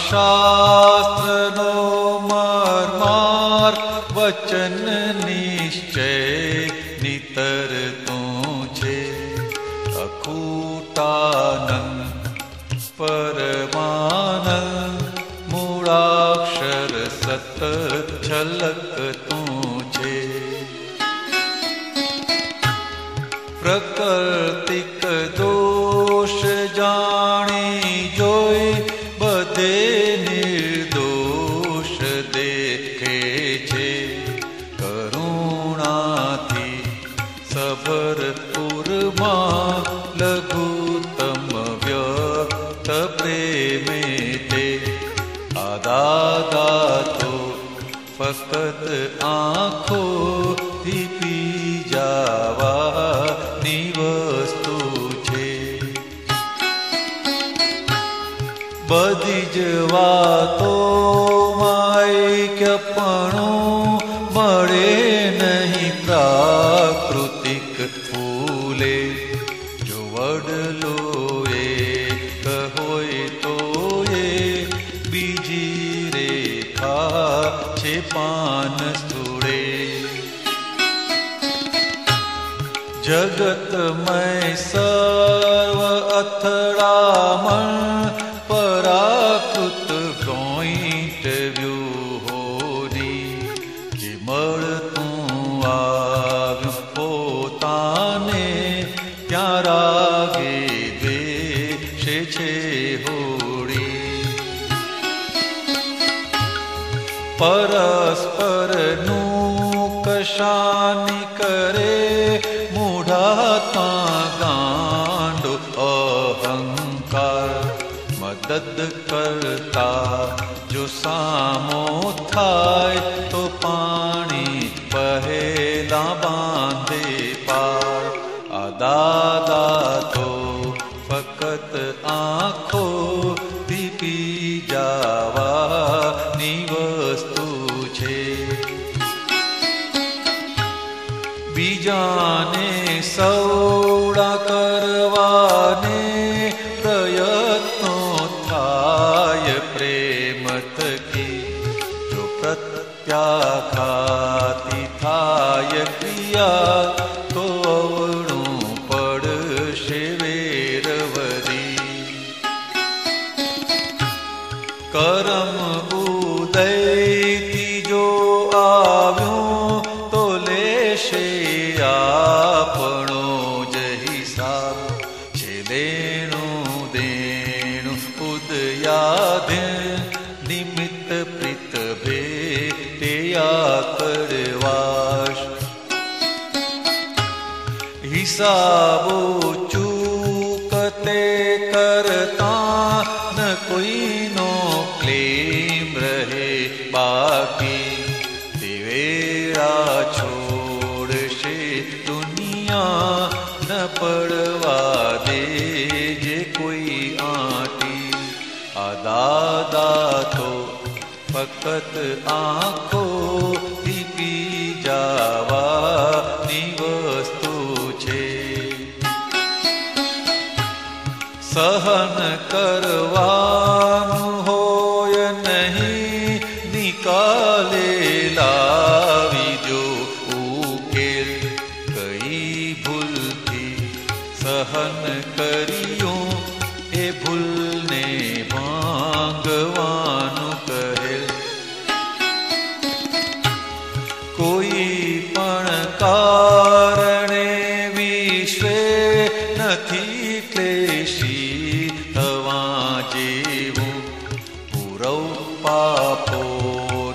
शास्त्रो मरमार वचन निश्चय नितर तुझे। अकूटानंद, परमानंद, मूलाक्षर सत झलक तुझे। प्रकृतिक दोष जाने जोई मस्तत आखो दीपी जावा निवस्तु छे। बदी जवा तो जगत में सर्व अथरामण पराकृत गोईट व्यूहोरी किमळ तूं आव पोताने त्यारागे देशे छे होरी। परस्पर नु कशानि करे ङ्कार मता जुसम करम उदय जो आव्यो तो ले शे आपणो जही साब छेलेणो देणु उदयाधे निमित्त प्रीत भेटया करवाश हिसाबो चू पड़वा दे जे कोई आटी। आदादा तो फकत आखो दीपी जावा वस्तु छे। सहन करवा होय नहीं निकालेला कारणे विश्वे नथी शि तवा पुरौ पापो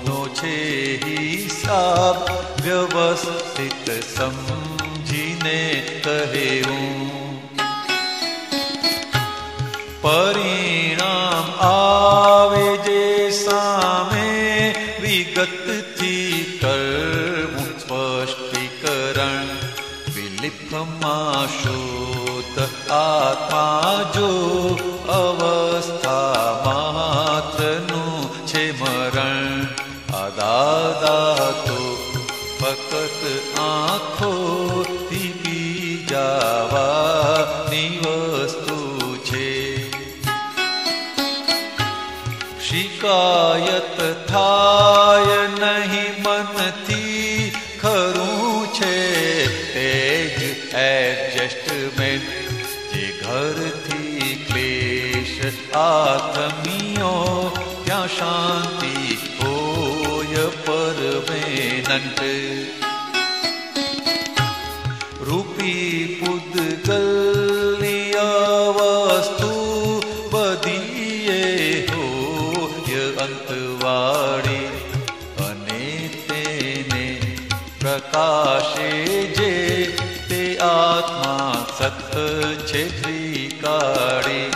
नो छे सा व्यवस्थित सि ने જો અવસ્થા માત્રનું છે મરણ આદાદા તો ફકત આંખોથી પી જાવાની વસ્તુ છે શિકાયત થાય નહીં મનથી ખરું છે તે જ એડજસ્ટમેન્ટ જે ઘરથી आत्मियों क्या शांति होय नंट रूपी पुद वस्तु बदिए हो ये अंतवाड़ी अने तेने प्रकाशे जे, ते आत्मा सत छेत्री काड़ी